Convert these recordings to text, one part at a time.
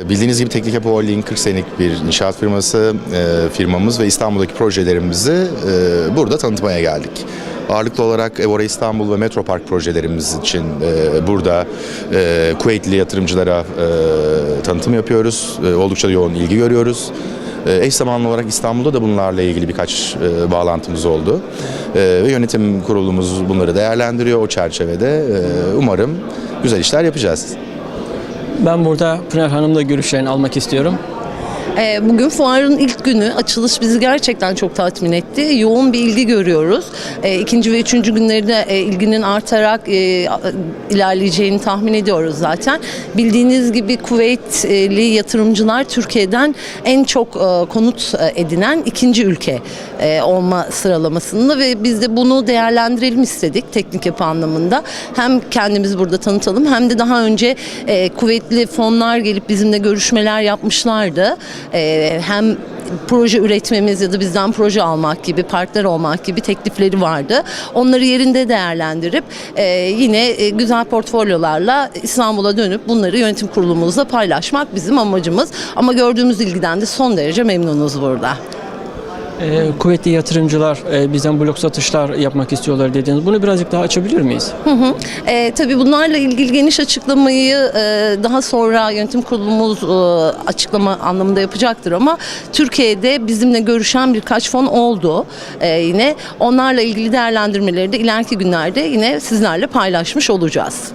Bildiğiniz gibi Teknik Holding 40 senelik bir inşaat firması, e, firmamız ve İstanbul'daki projelerimizi e, burada tanıtmaya geldik. Ağırlıklı olarak Evora İstanbul ve Metropark projelerimiz için e, burada e, Kuveytli yatırımcılara e, tanıtım yapıyoruz. E, oldukça yoğun ilgi görüyoruz. E, eş zamanlı olarak İstanbul'da da bunlarla ilgili birkaç e, bağlantımız oldu. E, ve yönetim kurulumuz bunları değerlendiriyor o çerçevede. E, umarım güzel işler yapacağız. Ben burada Pınar Hanım'la görüşlerini almak istiyorum. Ee, Bugün fuarın ilk günü açılış bizi gerçekten çok tatmin etti. Yoğun bir ilgi görüyoruz. Ee, İkinci ve üçüncü günleri de e, ilginin artarak e, ilerleyeceğini tahmin ediyoruz zaten. Bildiğiniz gibi Kuveytli yatırımcılar Türkiye'den en çok e, konut e, edinen ikinci ülke e, olma sıralamasında ve biz de bunu değerlendirelim istedik teknik yapı anlamında. Hem kendimizi burada tanıtalım hem de daha önce e, kuvvetli fonlar gelip bizimle görüşmeler yapmışlardı. E, hem proje üretmemiz ya da bizden proje almak gibi, partner olmak gibi teklifleri vardı. Onları yerinde değerlendirip e, yine e, güzel portfolyolarla İstanbul'a dönüp bunları yönetim kurulumuzla paylaşmak bizim amacımız. Ama gördüğümüz ilgiden de son derece memnunuz burada. Ee, kuvvetli yatırımcılar e, bizden blok satışlar yapmak istiyorlar dediniz. Bunu birazcık daha açabilir miyiz? E, tabii bunlarla ilgili geniş açıklamayı e, daha sonra yönetim kurulumuz e, açıklama anlamında yapacaktır ama Türkiye'de bizimle görüşen birkaç fon oldu. E, yine onlarla ilgili değerlendirmeleri de ileriki günlerde yine sizlerle paylaşmış olacağız.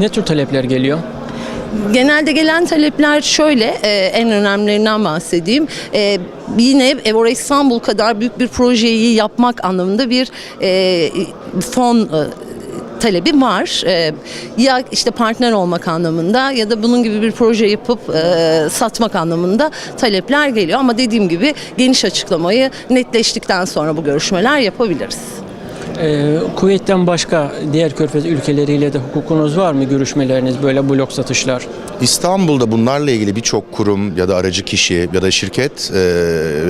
Ne tür talepler geliyor? Genelde gelen talepler şöyle, e, en önemlilerinden bahsedeyim. E, yine Evora İstanbul kadar büyük bir projeyi yapmak anlamında bir e, fon e, talebi var. E, ya işte partner olmak anlamında ya da bunun gibi bir proje yapıp e, satmak anlamında talepler geliyor. Ama dediğim gibi geniş açıklamayı netleştikten sonra bu görüşmeler yapabiliriz. Ee, Kuveyt'ten başka diğer körfez ülkeleriyle de hukukunuz var mı görüşmeleriniz böyle blok satışlar? İstanbul'da bunlarla ilgili birçok kurum ya da aracı kişi ya da şirket e,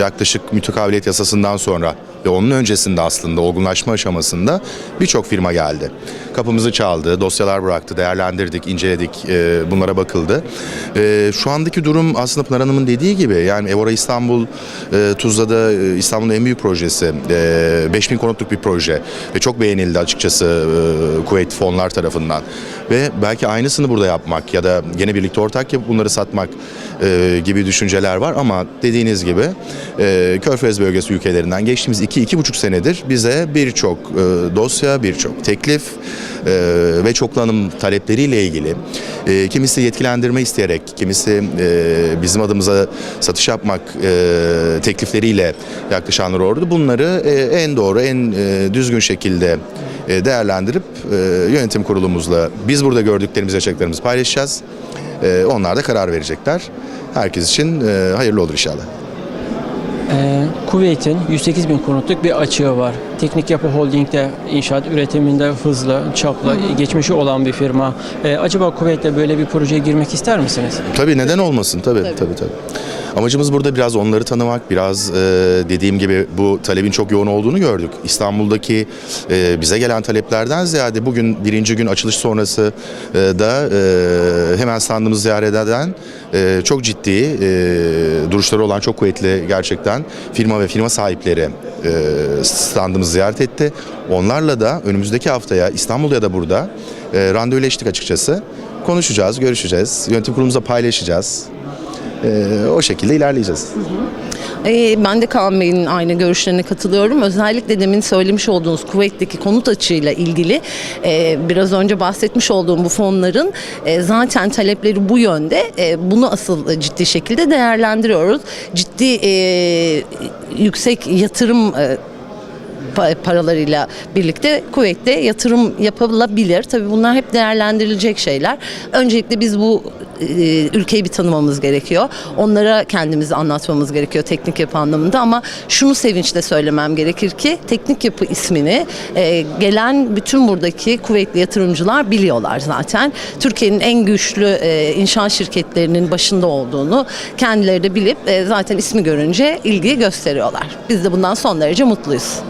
yaklaşık mütekabiliyet yasasından sonra ve onun öncesinde aslında olgunlaşma aşamasında birçok firma geldi. Kapımızı çaldı, dosyalar bıraktı, değerlendirdik, inceledik, e, bunlara bakıldı. E, şu andaki durum aslında Pınar Hanım'ın dediği gibi yani Evora İstanbul, e, Tuzla'da e, İstanbul'un en büyük projesi. E, 5000 konutluk bir proje ve çok beğenildi açıkçası e, Kuveyt fonlar tarafından. Ve belki aynısını burada yapmak ya da gene birlikte ortak yapıp bunları satmak e, gibi düşünceler var ama dediğiniz gibi e, Körfez bölgesi ülkelerinden geçtiğimiz 2-2,5 senedir bize birçok e, dosya, birçok teklif e, ve çoklanım talepleriyle ilgili e, kimisi yetkilendirme isteyerek, kimisi e, bizim adımıza satış yapmak e, teklifleriyle yaklaşanlar oldu. Bunları e, en doğru, en e, düzgün şekilde e, değerlendirip e, yönetim kurulumuzla biz burada gördüklerimizi, yaşadıklarımızı paylaşacağız. E, onlar da karar verecekler. Herkes için e, hayırlı olur inşallah. Ee, Kuveyt'in 108 bin konutluk bir açığı var. Teknik Yapı Holding'de inşaat üretiminde hızlı, çaplı, geçmişi olan bir firma. Ee, acaba Kuveyt'te böyle bir projeye girmek ister misiniz? Tabii neden olmasın tabii tabii tabii. Amacımız burada biraz onları tanımak, biraz e, dediğim gibi bu talebin çok yoğun olduğunu gördük. İstanbul'daki e, bize gelen taleplerden ziyade bugün birinci gün açılış sonrası e, da hemen standımızı ziyaret eden çok ciddi duruşları olan çok kuvvetli gerçekten firma ve firma sahipleri standımızı ziyaret etti. Onlarla da önümüzdeki haftaya İstanbul'da ya da burada e, randevuleştik açıkçası. Konuşacağız, görüşeceğiz, yönetim kurulumuzda paylaşacağız. Ee, o şekilde ilerleyeceğiz. Ee, ben de Kaan Bey'in aynı görüşlerine katılıyorum. Özellikle demin söylemiş olduğunuz Kuveyt'teki konut açığıyla ilgili e, biraz önce bahsetmiş olduğum bu fonların e, zaten talepleri bu yönde. E, bunu asıl ciddi şekilde değerlendiriyoruz. Ciddi e, yüksek yatırım e, pa- paralarıyla birlikte kuvvetle yatırım yapılabilir. Tabii bunlar hep değerlendirilecek şeyler. Öncelikle biz bu e, ülkeyi bir tanımamız gerekiyor. Onlara kendimizi anlatmamız gerekiyor teknik yapı anlamında ama şunu sevinçle söylemem gerekir ki teknik yapı ismini e, gelen bütün buradaki kuvvetli yatırımcılar biliyorlar zaten. Türkiye'nin en güçlü e, inşaat şirketlerinin başında olduğunu kendileri de bilip zaten ismi görünce ilgi gösteriyorlar. Biz de bundan son derece mutluyuz.